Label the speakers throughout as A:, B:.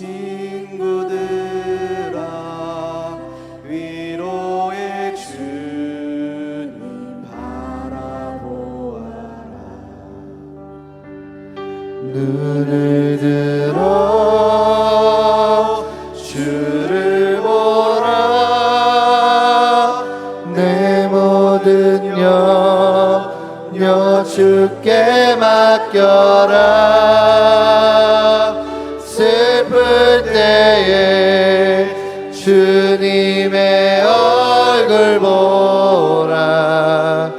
A: 친구들아 위로의 주님 바라보아라. 눈을 들어 주를 보라. 내 모든 염려 주께 맡겨라. 주님의 얼굴 보라.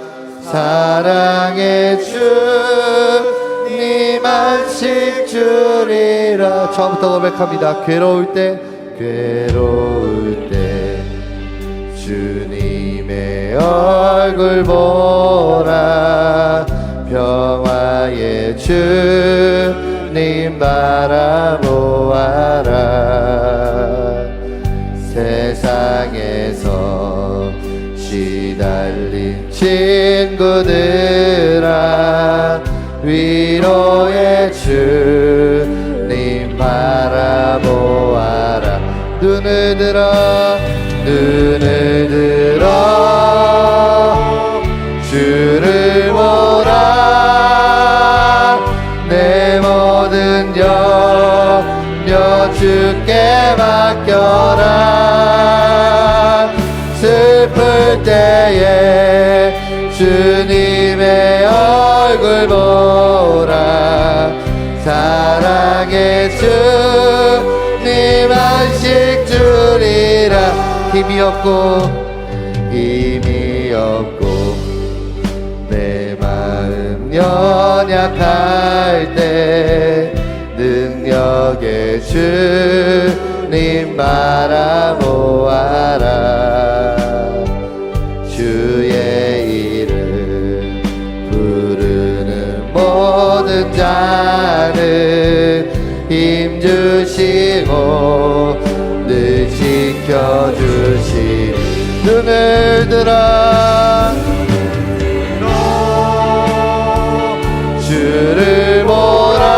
A: 사랑의 주님 안식 주리라. 처음부터 고백합니다. 괴로울 때 괴로울 때. 주님의 얼굴 보라. 평화의 주님 바라보아라 친구들아 위로의 주님 바라보아라. 눈을 들어 눈을 들어. 주를 보라. 내 모든 염려 주께 맡겨라. 슬플 때에 주님의 얼굴 보라. 사랑의 주님 안식 주리라. 힘이 없고 힘이 없고 내 마음 연약할 때 능력의 주님 바라보아라 자는 힘주시고 늘 지켜주시리 눈을 들어 주를 보라.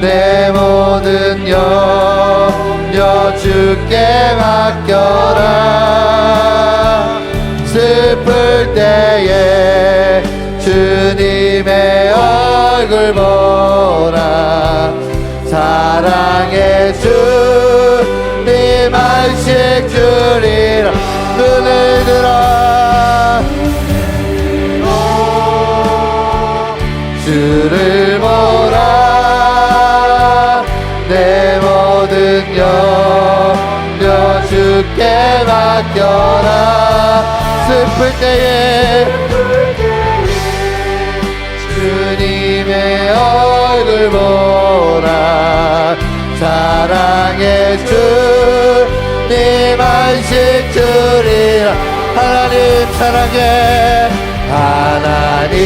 A: 내 모든 염려 주께 맡겨라. 슬플 때에 보라. 사랑의 주님 안식 주리라. 눈을 들어. 주를 보라. 내 모든 염려 주께 맡겨라. 슬플 때에 주님의 얼굴 보라. 사랑의 주님 안식 주리라. 하나님 사랑해. 하나님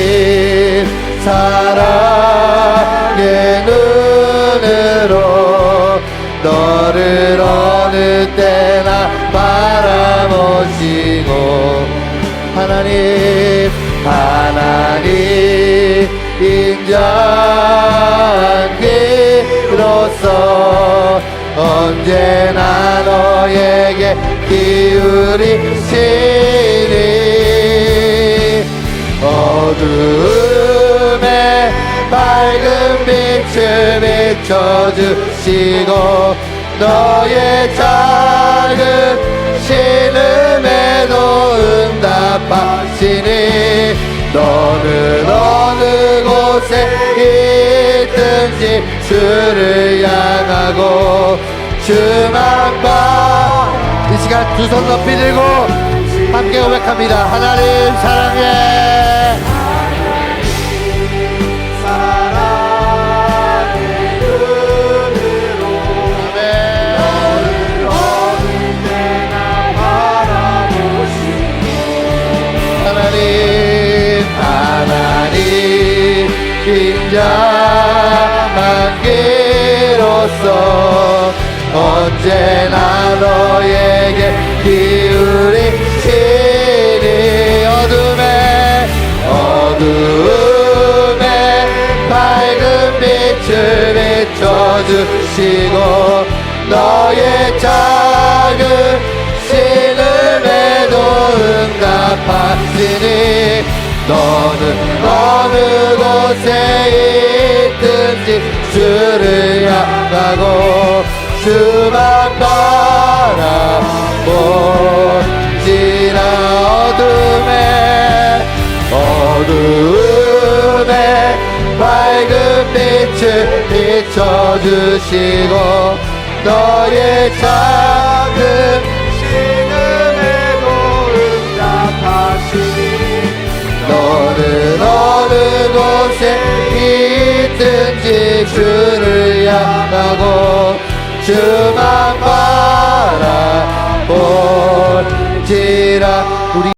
A: 사랑의 눈으로 너를 어느 때나 바라보시고. 하나님 하나님 인자기로서 언제나 너에게 기울이시니 어두움에 밝은 빛을 비춰주시고 너의 작은 신음에도 응답하시니 너는 어느 곳에 있든지 주를 향하고 주만과 이 시간 두 손 높이 들고 함께 고백합니다. 하나님 사랑해 주시고 너의 작은 신음에도 응답하시니 너는 어느 곳 곳에 있든지 주를 향하고 주만 바라본지라 어둠에 어두 주시고 너의 작은
B: 신음에도 응답하시니
A: 너는 어느 곳에 있든지 주를 향하고 주만